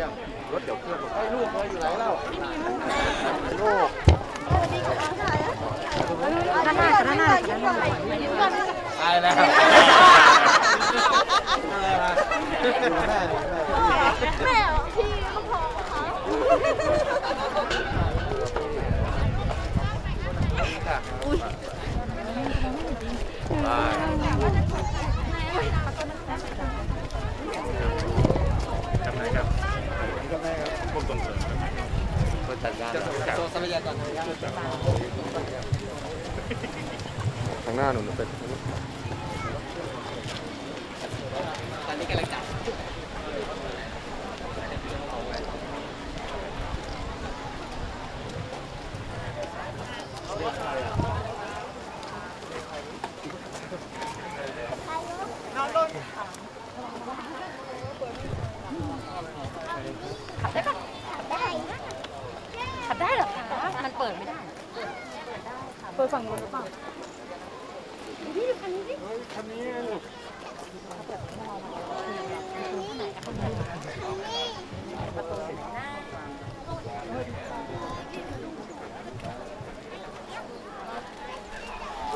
ยอดเยี่ยมรถเดี๋ยวเครื่องไอ้ลูกมาอยู่ไหนเล่าลูกด้านหน้าด้านหน้าด้านหน้าตายแล้วอะไรมาอยู่แม่อยู่แม่ แม่พี่ก็พอค่ะ ค่ะอุ้ยตายทำไหนครับก็แม่ครับพวกตรงเสริมคนจัดการโซทรัพยากร ทางหน้าหนูเป็นตอนนี้กำลังจับขับได้ปะขับได้เหรอะมันเปิดไม่ได้เปิดฝั่งนู้นหรือเปล่าคันนี้ลูก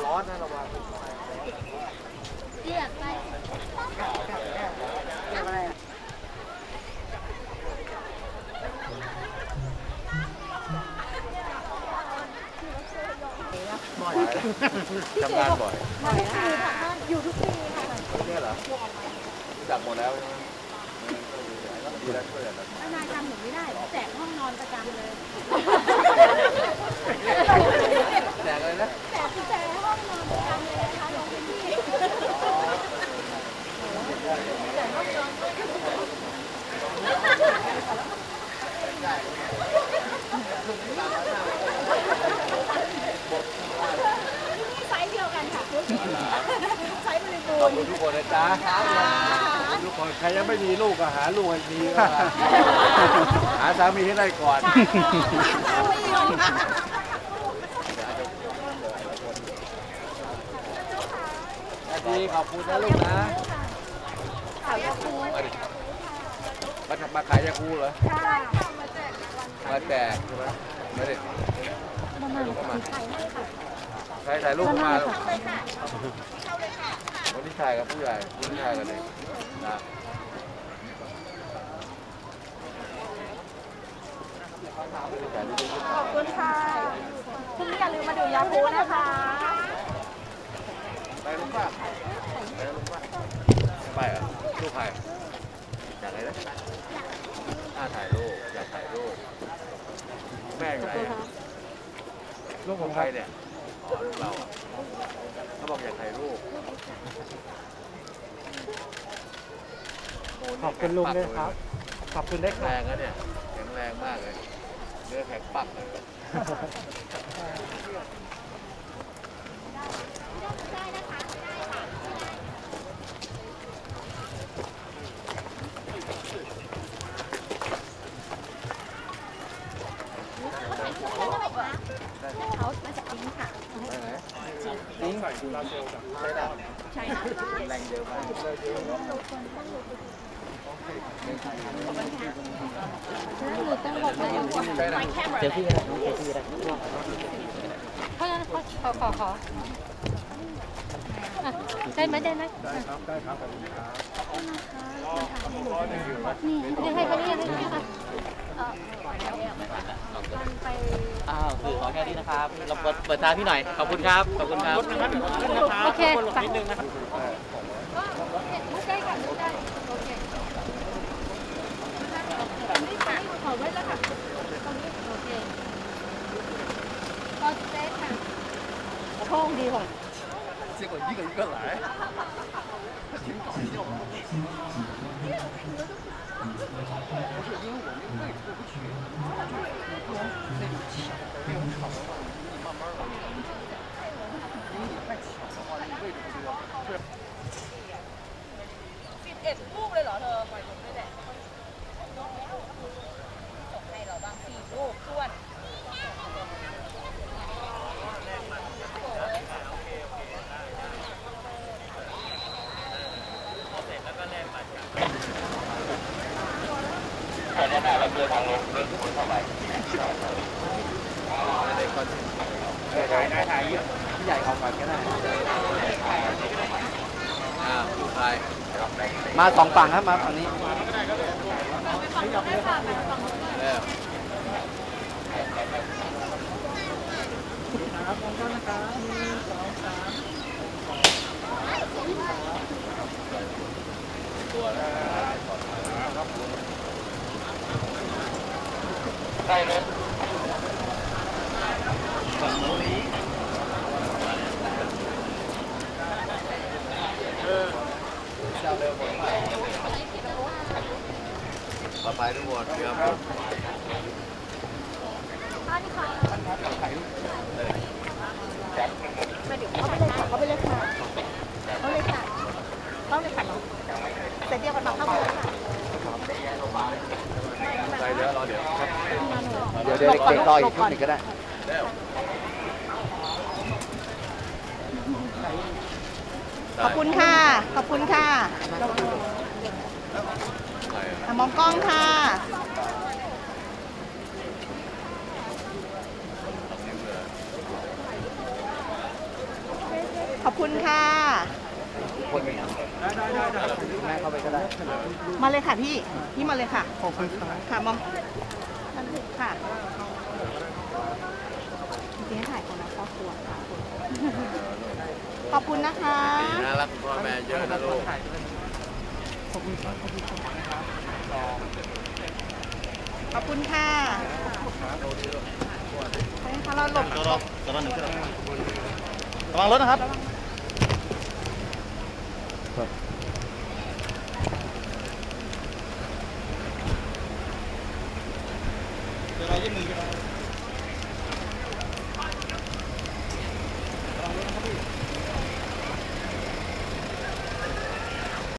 ร้อนนะระวังเรียกไป ทำงานบ่อยอยู่ทุกปีค่ะเนี่ยเหรอรู้จักหมดแล้วใช่ไหมดีแล้วช่วยกันนะนายจำหนูไม่ได้ แจกห้องนอนประจำเลยแจกเลยนะแจกกุญแจห้องนอนประจำเลยนะคะน้องพี่ไซส์เดียวกันค่ะไซส์บริบู ขอบรณ์คุณทุกคนนะจ๊ะขอบคุณทุกคนใครยังไม่มีลูกก็หาลูกให้มีก็หาสามีให้ได้ก่อน ดีขอบคุณนะลูกนะขายยาคูมาดิมามาขายยาคูเหรอค่ะมาแจกรางวัลมาแจกไม่ได้ลูกเข้ามาใครถ่ายรูปเข้ามาลูกวันนี้ ถ่ายกับผู้ใหญ่วันนี้ถ่ายกับเด็กนะถ่ายรูปขอบคุณค่ะพรุ่งนี้อย่าลืมมาดื่มยาคูนะคะไปลุงป้าไปลุงป้าไปเหรอะลูกใครอยากอะไรนะอ่าถ่ายรูปอยากถ่ายรูปแม่อยู่ไหนอะลูกของใครเนี่ยอ๋อลูกเราอะ เขาบอกอยากถ่ายรูปขอบคุณลุงด้วยครับ ขอบคุณได้แข็งคแรรับ งนะเนี่ยแข็งแรงมากเลยเนื้อแข็งปักเลย ลิงก์ใช่ไหมใช่แรงเยอะมากใช่นะเจอพี่กันน้องเจอพี่กันเพราะฉะนั้นขอขอขอขออะได้ไหมได้ไหมได้ครับได้ครับนี่ให้เขาเรียกให้เขา อ้าวคือขอแค่นี้นะครับเราเปิดเปิดตาพี่หน่อย ขอบคุณครับ ขอบคุณครับ โอเคไปนิดนึงนะครับมุกไช่ะมุด้โอเคนี่ค่อไว้แล้วค่ะตรงนี้โก่ะโยี่ะ结果，不是因为我那个位置过不去就是我不能那种抢那种抢的话。 ถ่ายถ่ายเยอะพี่ใหญ่เอาก่อนก็ได้อ่าลูกชายมาสองฝั่งครับมาฝั่งนี้เร็วตัวนะ ได้เลยปลอดภัยทุกคนครับ เขาไปเลยค่ะเขาเลยค่ะเขาเลยค่ะเนาะแต่เดียวกันมาเข้ามาเลยค่ะ ใจเดี๋ยวรอเดี๋ยวครับ เดี๋ยวเดี๋ยวเด็กๆรออีกชุดหนึ่งก็ได้เร็วขอบคุณค่ะ ขอบคุณค่ะใครอะอะมองกล้องค่ะ ขอบคุณค่ะ คนหนึ่งแม่เข้าไปก็ได้ มาเลยค่ะพี่ พี่มาเลยค่ะ ขอบคุณค่ะมอง ค่ะจริงๆถ่ายคนละครอบครัวค่ะขอบคุณนะคะปีน่ารักพ่อแม่เยอะนะลูกขอบคุณค่ะขอบคุณค่ะเราหลบตัวรอตัวรอหนึ่งขึ้นระวังรถนะครับ Yeah.